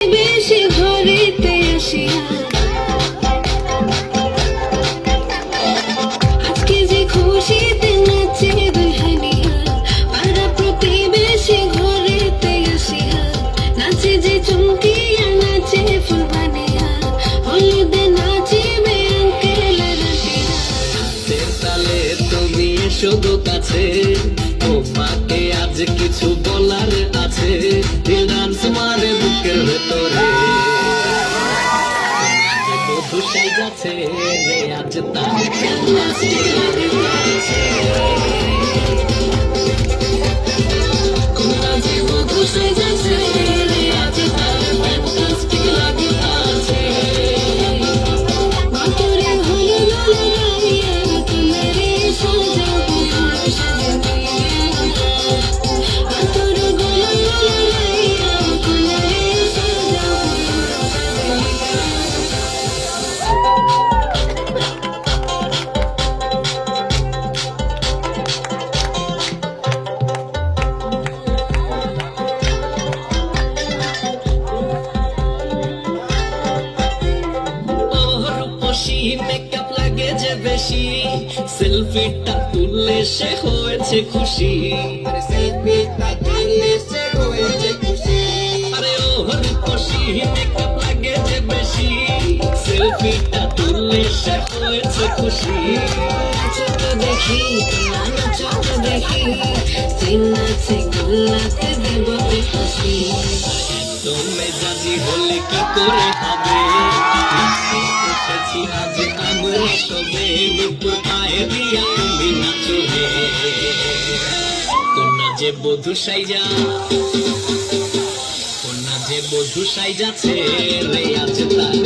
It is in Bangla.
বেশি ঘরেতে আসিয়া। আজকে যে খুশিতে নাচে দুহানিয়া পাড়া প্রতিবেশী নাচে যে নাচে তালে তুমি গো কাছে, তোমাকে আজ কিছু বলার আছে। যাচ্ছে আজ তার নাচে রূপসী মেকআপ লাগে যে বেশি। সেলফিটা তুললে সে হয়েছে খুশি। সেলফিটা তুললে সে হয়েছে খুশি। আরে ও রূপসী মেকআপ লাগে যে বেশি। সেলফিটা তুললে সে হয়েছে খুশি। ছোট দেখি ছোট দেখি। সিনাতে গোলাতে দেবতে হাসি। তোমে জাজি হলে কি করে হবে? যে বধু সাইজা কন্যা যে বধু সাইজাছে রে আজ তার